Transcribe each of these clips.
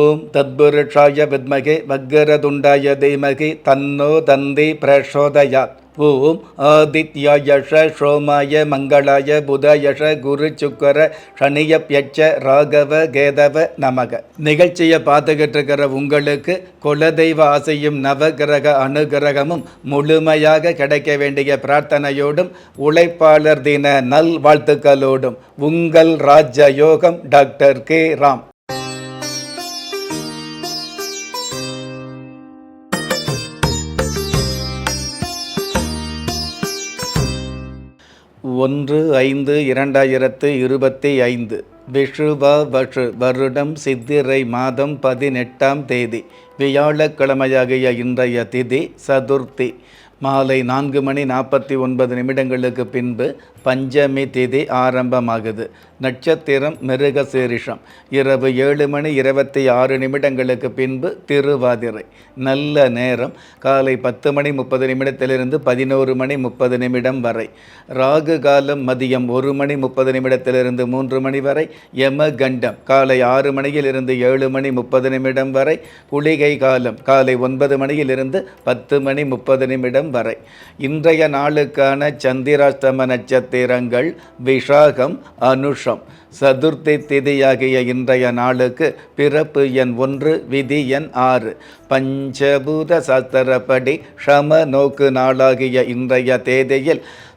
ஓம் தத்புருஷாய வித்மகே வக்கரதுண்டாய தீமகி தன்னோ தந்தி பிரசோதயாத் ஓம் ஆதித்யாயஷ சோமாய மங்களாய புதயஷ குரு சுக்கர சனியப்யட்ச ராகவ கேதவ நமக நிகழ்ச்சியை பார்த்துக்கிட்டு இருக்கிற உங்களுக்கு குலதெய்வ ஆசையும் நவகிரக அனுகிரகமும் முழுமையாக கிடைக்க வேண்டிய பிரார்த்தனையோடும் உழைப்பாளர் தின நல் வாழ்த்துக்களோடும் உங்கள் ராஜயோகம் டாக்டர் கே ராம் ஒன்று ஐந்து இரண்டாயிரத்து இருபத்தி ஐந்து. விஷுவ வஷு வருடம் சித்திரை மாதம் பதினெட்டாம் தேதி. வியாழக்கிழமையாகிய இன்றைய திதி சதுர்த்தி. மாலை நான்கு மணி நாற்பத்தி ஒன்பது நிமிடங்களுக்கு பின்பு பஞ்சமி திதி ஆரம்பமாகுது. நட்சத்திரம் மிருகசீரிஷம். இரவு ஏழு மணி இருபத்தி ஆறு நிமிடங்களுக்கு பின்பு திருவாதிரை. நல்ல நேரம். காலை பத்து மணி முப்பது நிமிடத்திலிருந்து பதினோரு மணி முப்பது நிமிடம் வரை. ராகு காலம் மதியம் ஒரு மணி முப்பது நிமிடத்திலிருந்து மூன்று மணி வரை. யம கண்டம் காலை ஆறு மணியிலிருந்து ஏழு மணி முப்பது நிமிடம் வரை. குளிகை காலம் காலை ஒன்பது மணியிலிருந்து பத்து மணி முப்பது நிமிடம் வரை. இன்றைய நாளுக்கான சந்திராஷ்டம நட்சத்திரங்கள் விஷாகம் அனுஷம் சதுர்த்தி திதியாகிய இன்றைய நாளுக்கு பிறப்பு எண் ஒன்று விதி எண் ஆறு. பஞ்சபூத சாஸ்திரப்படி ஷம நோக்கு நாளாகிய இன்றைய தேதியில்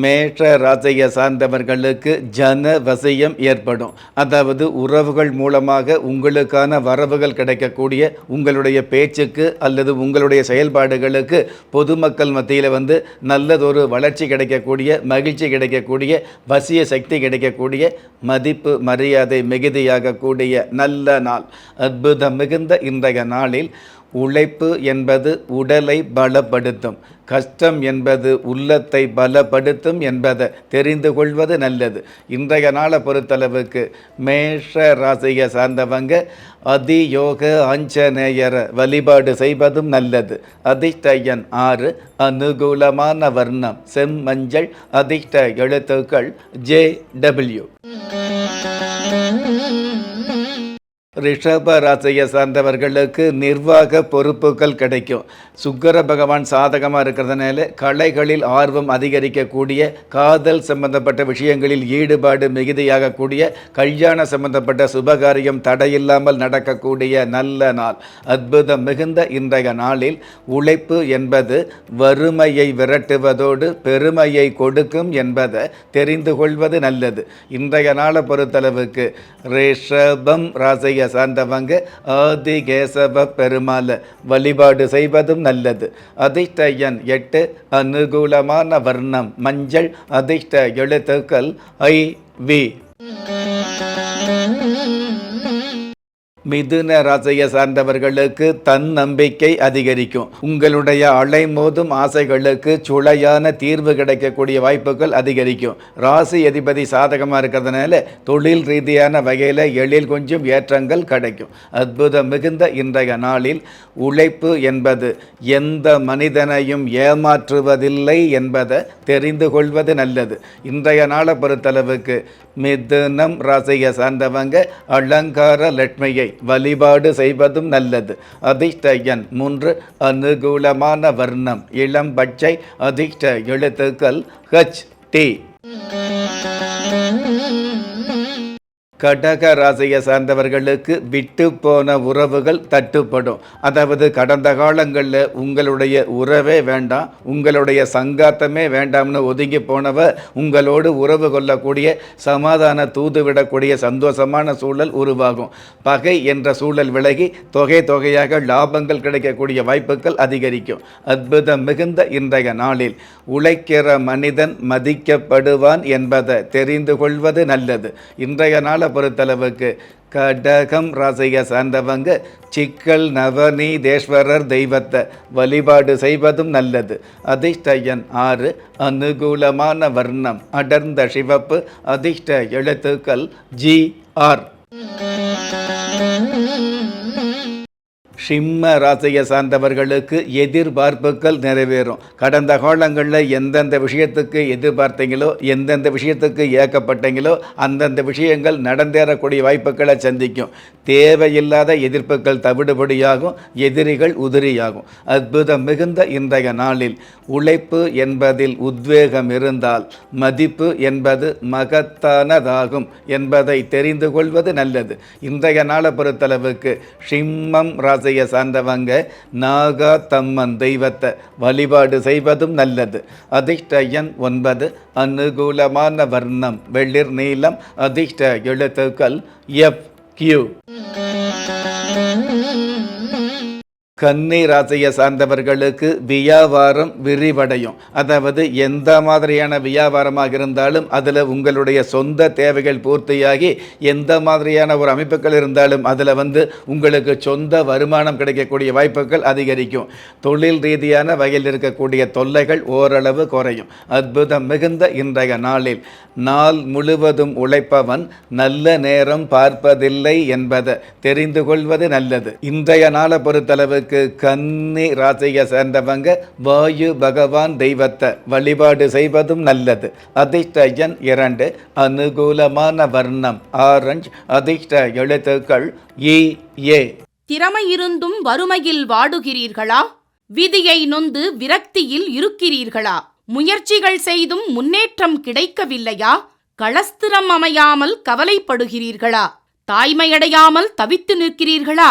மேஷ ராசியை சார்ந்தவர்களுக்கு ஜன வசியம் ஏற்படும். அதாவது உறவுகள் மூலமாக உங்களுக்கான வரவுகள் கிடைக்கக்கூடிய உங்களுடைய பேச்சுக்கு அல்லது உங்களுடைய செயல்பாடுகளுக்கு பொதுமக்கள் மத்தியில் வந்து நல்லதொரு வளர்ச்சி கிடைக்கக்கூடிய மகிழ்ச்சி கிடைக்கக்கூடிய வசிய சக்தி கிடைக்கக்கூடிய மதிப்பு மரியாதை மிகுதியாகக்கூடிய நல்ல நாள். அற்புதம் மிகுந்த இன்றைய நாளில் உழைப்பு என்பது உடலை பலப்படுத்தும். கஷ்டம் என்பது உள்ளத்தை பலப்படுத்தும் என்பதை தெரிந்து கொள்வது நல்லது. இன்றைய நாளை பொறுத்தளவுக்கு மேஷ ராசியை சார்ந்தவங்க அதியோக ஆஞ்சநேயரை வழிபாடு செய்வதும் நல்லது. அதிர்ஷ்டயன் ஆறு அனுகூலமான வர்ணம். செம்மஞ்சள் அதிர்ஷ்ட எழுத்துக்கள் ஜே டபிள்யூ. ரிஷப ராசியை சார்ந்தவர்களுக்கு நிர்வாக பொறுப்புகள் கிடைக்கும். சுக்கர பகவான் சாதகமாக இருக்கிறதுனால கலைகளில் ஆர்வம் அதிகரிக்கக்கூடிய காதல் சம்பந்தப்பட்ட விஷயங்களில் ஈடுபாடு மிகுதியாகக்கூடிய கல்யாண சம்பந்தப்பட்ட சுபகாரியம் தடையில்லாமல் நடக்கக்கூடிய நல்ல நாள். அற்புதம் மிகுந்த இன்றைய நாளில் உழைப்பு என்பது வறுமையை விரட்டுவதோடு பெருமையை கொடுக்கும் என்பதை தெரிந்து கொள்வது நல்லது. இன்றைய நாளை பொறுத்தளவுக்கு ரிஷபம் ராசியை சார்ந்தவங்க ஆதி கேசவ பெருமாளை வழிபாடு செய்வதும் நல்லது. அதிர்ஷ்ட எண் எட்டு அனுகூலமான வர்ணம் மஞ்சள் அதிர்ஷ்ட எழுத்துக்கள் ஐ வி. மிதுன ராசியை சார்ந்தவர்களுக்கு தன்னம்பிக்கை அதிகரிக்கும். உங்களுடைய அலைமோதும் ஆசைகளுக்கு சுளையான தீர்வு கிடைக்கக்கூடிய வாய்ப்புகள் அதிகரிக்கும். ராசி அதிபதி சாதகமாக இருக்கிறதுனால தொழில் ரீதியான வகையில் எழில் கொஞ்சம் ஏற்றங்கள் கிடைக்கும். அற்புதம் மிகுந்த இன்றைய நாளில் உழைப்பு என்பது எந்த மனிதனையும் ஏமாற்றுவதில்லை என்பதை தெரிந்து கொள்வது நல்லது. இன்றைய நாளை பொறுத்தளவுக்கு மிதுனம் ராசியை சார்ந்தவங்க அலங்கார லட்சுமியை வழிபாடு செய்வதும் நல்லது. அதிர்ஷ்டயன் மூன்று அனுகூலமான வர்ணம். இளம் பச்சை அதிர்ஷ்ட எழுத்துக்கள் ஹச் டி கடக ராசியை சார்ந்தவர்களுக்கு விட்டு போன உறவுகள் தட்டுப்படும். அதாவது கடந்த காலங்களில் உங்களுடைய உறவே வேண்டாம் உங்களுடைய சங்காத்தமே வேண்டாம்னு ஒதுங்கி போனவ உங்களோடு உறவு கொள்ளக்கூடிய சமாதான தூது விடக்கூடிய சந்தோஷமான சூழல் உருவாகும். பகை என்ற சூழல் விலகி தொகை தொகையாக லாபங்கள் கிடைக்கக்கூடிய வாய்ப்புகள் அதிகரிக்கும். அற்புதம் மிகுந்த இன்றைய நாளில் உழைக்கிற மனிதன் மதிக்கப்படுவான் என்பதை தெரிந்து கொள்வது நல்லது. இன்றைய நாளை பொறுத்தளவுக்கு. கடகம் ராசியை சார்ந்தவங்க சிக்கல் நவநீதேஸ்வரர் தெய்வத்தை வழிபாடு செய்வதும் நல்லது. அதிர்ஷ்டயன் ஆறு அனுகூலமான வர்ணம் அடர்ந்த சிவப்பு அதிர்ஷ்ட எழுத்துக்கள் ஜி ஆர். சிம்ம ராசியை சார்ந்தவர்களுக்கு எதிர்பார்ப்புகள் நிறைவேறும். கடந்த காலங்களில் எந்தெந்த விஷயத்துக்கு எதிர்பார்த்தீங்களோ எந்தெந்த விஷயத்துக்கு ஏக்கப்பட்டீங்களோ அந்தந்த விஷயங்கள் நடந்தேறக்கூடிய வாய்ப்புகளை சந்திக்கும். தேவையில்லாத எதிர்ப்புகள் தவிடுபடியாகும் எதிரிகள் உதிரியாகும். அற்புதம் மிகுந்த இன்றைய நாளில் உழைப்பு என்பதில் உத்வேகம் இருந்தால் மதிப்பு என்பது மகத்தானதாகும் என்பதை தெரிந்து கொள்வது நல்லது. இன்றைய நாளை பொறுத்தளவுக்கு சிம்மம் ராசியை சார்ந்தவங்க நாகா தம்மன் தெய்வத்தை வழிபாடு செய்வதும் நல்லது. அதிர்ஷ்ட எண் ஒன்பது அனுகூலமான வர்ணம் வெளிர் நீளம் அதிர்ஷ்ட எழுத்துக்கள் எஃப் கியூ. கன்னி ராசியை சார்ந்தவர்களுக்கு வியாபாரம் விரிவடையும். அதாவது எந்த மாதிரியான வியாபாரமாக இருந்தாலும் அதில் உங்களுடைய சொந்த தேவைகள் பூர்த்தியாகி எந்த மாதிரியான ஒரு அமைப்புகள் இருந்தாலும் அதில் வந்து உங்களுக்கு சொந்த வருமானம் கிடைக்கக்கூடிய வாய்ப்புகள் அதிகரிக்கும். தொழில் ரீதியான வகையில் இருக்கக்கூடிய தொல்லைகள் ஓரளவு குறையும். அற்புதம் மிகுந்த இன்றைய நாளில். நாள் முழுவதும் உழைப்பவன் நல்ல நேரம் பார்ப்பதில்லை என்பதை தெரிந்து கொள்வது நல்லது. இன்றைய நாளை பொறுத்தளவு பொறுத்தளவுக்கு கன்னி ராசியை சேர்ந்தவங்க வாயு பகவான் தெய்வத்தை வழிபாடு செய்வதும் நல்லது. அதிர்ஷ்ட இரண்டு அனுகூலமான வர்ணம். ஆரஞ்சு அதிர்ஷ்ட எழுத்துக்கள் இ ஏ. திறமை இருந்தும் வறுமையில் வாடுகிறீர்களா? விதியை நொந்து விரக்தியில் இருக்கிறீர்களா? முயற்சிகள் செய்தும் முன்னேற்றம் கிடைக்கவில்லையா? களஸ்திரம் அமையாமல் கவலைப்படுகிறீர்களா? தாய்மையடையாமல் தவித்து நிற்கிறீர்களா?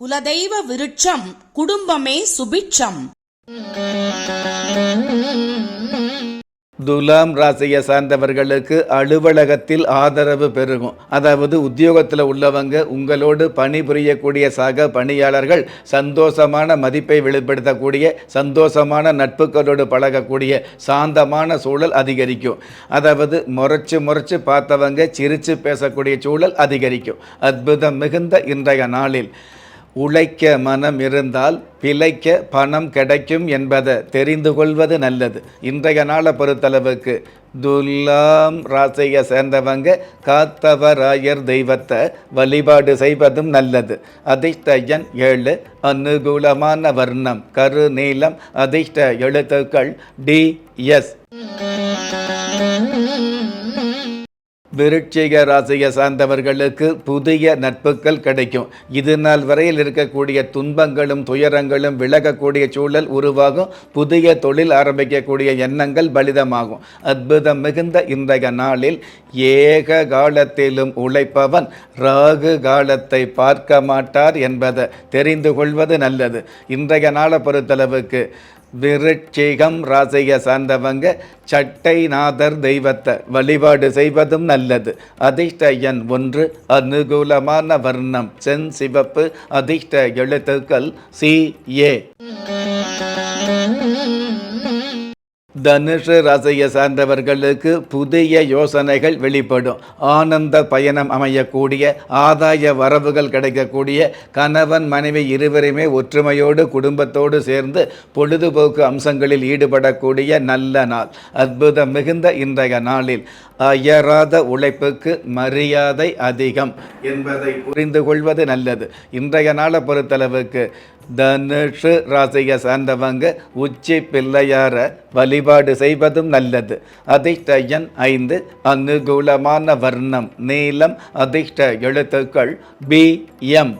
குலதெய்வ விருட்சம் குடும்பமே சுபிட்சம். துலாம் ராசியை சார்ந்தவர்களுக்கு அலுவலகத்தில் ஆதரவு பெருகும். அதாவது உத்தியோகத்தில் உள்ளவங்க உங்களோடு பணிபுரியக்கூடிய சக பணியாளர்கள் சந்தோஷமான மதிப்பை வெளிப்படுத்தக்கூடிய சந்தோஷமான நட்புகளோடு பழகக்கூடிய சாந்தமான சூழல் அதிகரிக்கும். அதாவது முறைச்சு முறைச்சு பார்த்தவங்க சிரித்து பேசக்கூடிய சூழல் அதிகரிக்கும். அற்புதம் மிகுந்த இன்றைய நாளில். உழைக்க மனம் இருந்தால் பிழைக்க பணம் கிடைக்கும் என்பதை தெரிந்து கொள்வது நல்லது. இன்றைய நாளை பொறுத்தளவுக்கு துலாம் ராசியை சேர்ந்தவங்க காத்தவராயர் தெய்வத்தை வழிபாடு செய்வதும் நல்லது. அதிர்ஷ்டயன் ஏழு அனுகூலமான வர்ணம் கரு நீளம் அதிர்ஷ்ட எழுத்துக்கள் டி எஸ். விருட்சிக ராசியை சார்ந்தவர்களுக்கு புதிய நட்புகள் கிடைக்கும். இது நாள் வரையில் இருக்கக்கூடிய துன்பங்களும் துயரங்களும் விலகக்கூடிய சூழல் உருவாகும். புதிய தொழில் ஆரம்பிக்கக்கூடிய எண்ணங்கள் பலிதமாகும். அற்புதம் மிகுந்த இன்றைய நாளில் ஏக காலத்திலும் உழைப்பவன் ராகு காலத்தை பார்க்க மாட்டார் என்பதை தெரிந்து கொள்வது நல்லது. இன்றைய நாளை பொறுத்தளவுக்கு விருட்சிகம் ராசியை சார்ந்தவங்க சட்டைநாதர் தெய்வத்தை வழிபாடு செய்வதும் நல்லது. அதிர்ஷ்ட எண் ஒன்று அனுகூலமான வர்ணம் சென் சிவப்பு அதிர்ஷ்ட எழுத்துக்கள் சி ஏ. தனுஷ ராசியை சார்ந்தவர்களுக்கு புதிய யோசனைகள் வெளிப்படும். ஆனந்த பயணம் அமையக்கூடிய ஆதாய வரவுகள் கிடைக்கக்கூடிய கணவன் மனைவி இருவருமே ஒற்றுமையோடு குடும்பத்தோடு சேர்ந்து பொழுதுபோக்கு அம்சங்களில் ஈடுபடக்கூடிய நல்ல நாள். அற்புதம் மிகுந்த இன்றைய நாளில். அயராத உழைப்புக்கு மரியாதை அதிகம் என்பதை புரிந்து கொள்வது நல்லது. இன்றைய நாளை பொறுத்தளவுக்கு தனுஷு ராசியை சார்ந்தவங்க உச்சி பிள்ளையார வழிபாடு செய்வதும் நல்லது. அதிர்ஷ்டயன் ஐந்து அனுகூலமான வர்ணம் நீளம் அதிர்ஷ்ட எழுத்துக்கள் பி எம்.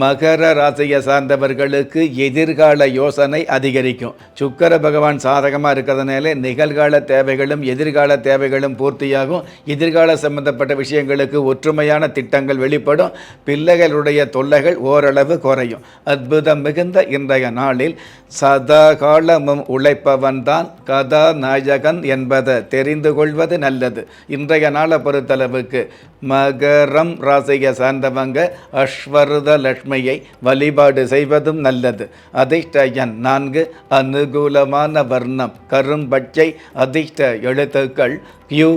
மகர ராசியை சார்ந்தவர்களுக்கு எதிர்கால யோசனை அதிகரிக்கும். சுக்கர பகவான் சாதகமாக இருக்கிறதுனால நிகழ்கால தேவைகளும் எதிர்கால தேவைகளும் பூர்த்தியாகும். எதிர்கால சம்பந்தப்பட்ட விஷயங்களுக்கு ஒற்றுமையான திட்டங்கள் வெளிப்படும். பிள்ளைகளுடைய தொல்லைகள் ஓரளவு குறையும். அற்புதம் மிகுந்த இன்றைய நாளில் சதா காலமும் உழைப்பவன் தான் கதாநாயகன் என்பதை தெரிந்து கொள்வது நல்லது. இன்றைய நாளை பொறுத்தளவுக்கு மகரம் ராசியை சார்ந்தவங்க அஸ்வருத லக்ஷ்மியை வழிபாடு செய்வதும் நல்லது. அதிர்ஷ்ட எண் நான்கு அனுகூலமான வர்ணம். கரும்பச்சை அதிர்ஷ்ட எழுத்துக்கள் யூ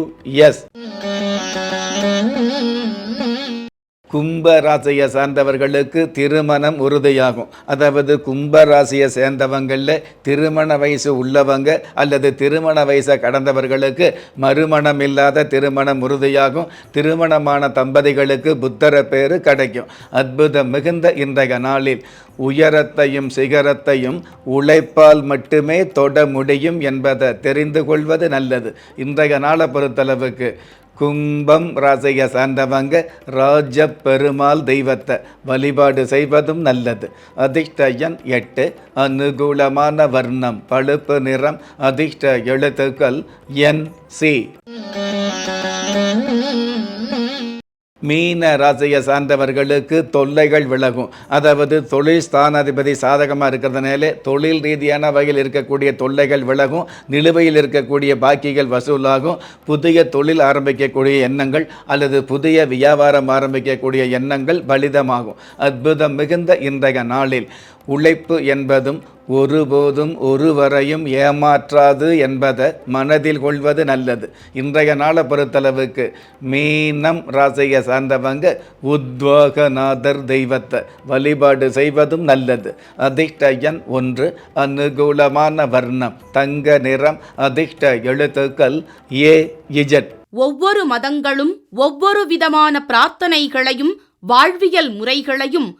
கும்பராசியை சார்ந்தவர்களுக்கு திருமணம் உறுதியாகும். அதாவது கும்பராசியை சேர்ந்தவங்களில் திருமண வயசு உள்ளவங்க அல்லது திருமண வயசை கடந்தவர்களுக்கு மறுமணம் இல்லாத திருமணம் உறுதியாகும். திருமணமான தம்பதிகளுக்கு புத்தர பேர் கிடைக்கும். அற்புதம் மிகுந்த இன்றைய நாளில் உயரத்தையும் சிகரத்தையும் உழைப்பால் மட்டுமே தொட முடியும் என்பதை தெரிந்து கொள்வது நல்லது. இன்றைய நாளை பொறுத்தளவுக்கு கும்பம் ராசியை சார்ந்தவங்க ராஜ பெருமாள் தெய்வத்தை வழிபாடு செய்வதும் நல்லது. அதிர்ஷ்டயன் எட்டு அனுகூலமான வர்ணம் பழுப்பு நிறம் அதிர்ஷ்ட எழுத்துக்கள் என் சி. மீன ராசியை சார்ந்தவர்களுக்கு தொல்லைகள் விலகும். அதாவது தொழில் ஸ்தானாதிபதி சாதகமாக இருக்கிறதுனால தொழில் ரீதியான வகையில் இருக்கக்கூடிய தொல்லைகள் விலகும். நிலுவையில் இருக்கக்கூடிய பாக்கிகள் வசூலாகும். புதிய தொழில் ஆரம்பிக்கக்கூடிய எண்ணங்கள் அல்லது புதிய வியாபாரம் ஆரம்பிக்கக்கூடிய எண்ணங்கள் பலிதமாகும். அற்புதம் மிகுந்த இன்றைய நாளில். உழைப்பு என்பதும் ஒருபோதும் ஒருவரையும் ஏமாற்றாது என்பதை மனதில் கொள்வது நல்லது. இன்றைய நாளை பொறுத்தளவுக்கு மீனம் ராசியை சார்ந்தவங்க உத்வாகநாதர் தெய்வத்தை வழிபாடு செய்வதும் நல்லது. அதிர்ஷ்டயன் ஒன்று அனுகூலமான வர்ணம் தங்க நிறம் அதிர்ஷ்ட எழுத்துக்கள் ஏ இஜட். ஒவ்வொரு மதங்களும் ஒவ்வொரு விதமான பிரார்த்தனைகளையும் வாழ்வியல் முறைகளையும்